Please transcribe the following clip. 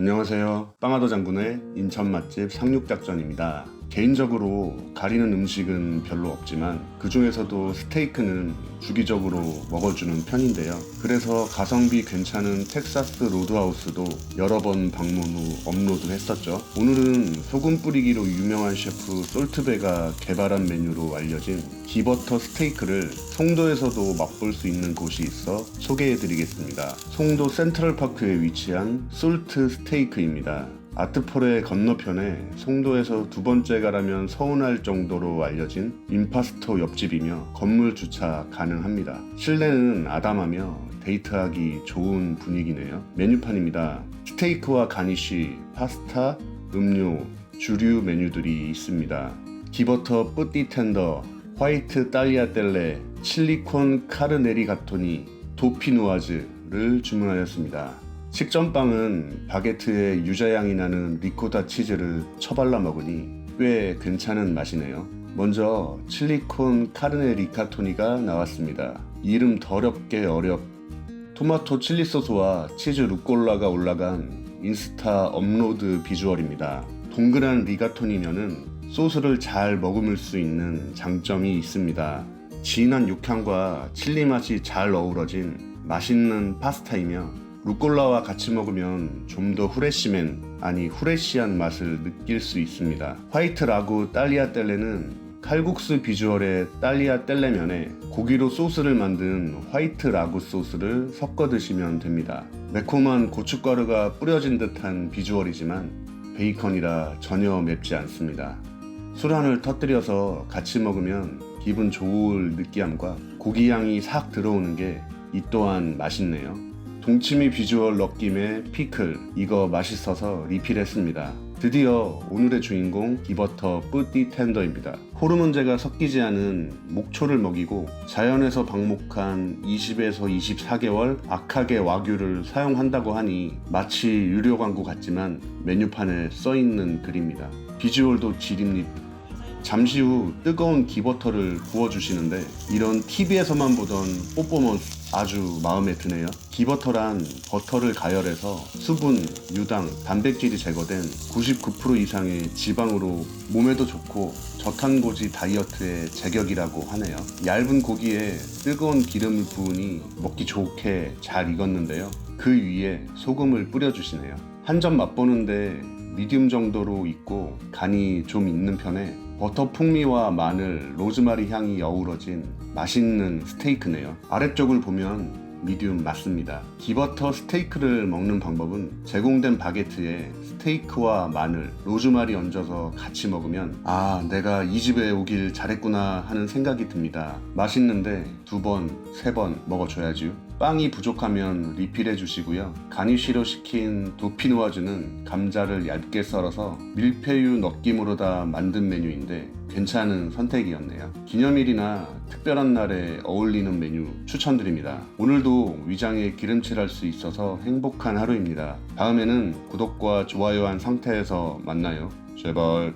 안녕하세요. 빵하더 장군의 인천 맛집 상륙작전입니다. 개인적으로 가리는 음식은 별로 없지만 그 중에서도 스테이크는 주기적으로 먹어주는 편인데요. 그래서 가성비 괜찮은 텍사스 로드하우스도 여러 번 방문 후 업로드 했었죠. 오늘은 소금 뿌리기로 유명한 셰프 솔트베가 개발한 메뉴로 알려진 기버터 스테이크를 송도에서도 맛볼 수 있는 곳이 있어 소개해드리겠습니다. 송도 센트럴파크에 위치한 솔트 스테이크입니다. 아트폴의 건너편에 송도에서 두 번째 가라면 서운할 정도로 알려진 임파스토 옆집이며 건물 주차 가능합니다. 실내는 아담하며 데이트하기 좋은 분위기네요. 메뉴판입니다. 스테이크와 가니쉬, 파스타, 음료, 주류 메뉴들이 있습니다. 기버터 뿌띠 텐더, 화이트 딸리아 뗄레, 칠리콘 카르네리 가토니, 도피누아즈를 주문하였습니다. 식전빵은 바게트에 유자향이 나는 리코타 치즈를 쳐발라 먹으니 꽤 괜찮은 맛이네요. 먼저 칠리콘 카르네 리카토니가 나왔습니다. 이름 더럽게 어렵. 토마토 칠리 소스와 치즈 루꼴라가 올라간 인스타 업로드 비주얼입니다. 동그란 리가토니면은 소스를 잘 머금을 수 있는 장점이 있습니다. 진한 육향과 칠리 맛이 잘 어우러진 맛있는 파스타이며 루꼴라와 같이 먹으면 좀 더 후레쉬맨 아니 후레쉬한 맛을 느낄 수 있습니다. 화이트 라구 딸리아 뗄레는 칼국수 비주얼의 딸리아 뗄레면에 고기로 소스를 만든 화이트 라구 소스를 섞어 드시면 됩니다. 매콤한 고춧가루가 뿌려진 듯한 비주얼이지만 베이컨이라 전혀 맵지 않습니다. 술 한을 터뜨려서 같이 먹으면 기분 좋을 느끼함과 고기 향이 싹 들어오는 게 이 또한 맛있네요. 동치미 비주얼 넣김에 피클 이거 맛있어서 리필했습니다. 드디어 오늘의 주인공 기버터 뿌띠 텐더입니다. 호르몬제가 섞이지 않은 목초를 먹이고 자연에서 방목한 20에서 24개월 악하게 와규를 사용한다고 하니 마치 유료 광고 같지만 메뉴판에 써 있는 글입니다. 비주얼도 지립니다. 잠시 후 뜨거운 기버터를 부어주시는데 이런 TV에서만 보던 뽀뽀먼스 아주 마음에 드네요. 기버터란 버터를 가열해서 수분, 유당, 단백질이 제거된 99% 이상의 지방으로 몸에도 좋고 저탄고지 다이어트의 제격이라고 하네요. 얇은 고기에 뜨거운 기름을 부으니 먹기 좋게 잘 익었는데요. 그 위에 소금을 뿌려주시네요. 한 점 맛보는데 미디움 정도로 익고 간이 좀 있는 편에 버터 풍미와 마늘, 로즈마리 향이 어우러진 맛있는 스테이크네요. 아래쪽을 보면 미디움 맞습니다. 기버터 스테이크를 먹는 방법은 제공된 바게트에 스테이크와 마늘, 로즈마리 얹어서 같이 먹으면 아, 내가 이 집에 오길 잘했구나 하는 생각이 듭니다. 맛있는데 두 번, 세 번 먹어줘야지요. 빵이 부족하면 리필해 주시고요. 가니쉬로 시킨 도피누아즈는 감자를 얇게 썰어서 밀푀유 넣김으로 다 만든 메뉴인데 괜찮은 선택이었네요. 기념일이나 특별한 날에 어울리는 메뉴 추천드립니다. 오늘도 위장에 기름칠할 수 있어서 행복한 하루입니다. 다음에는 구독과 좋아요 한 상태에서 만나요. 제발.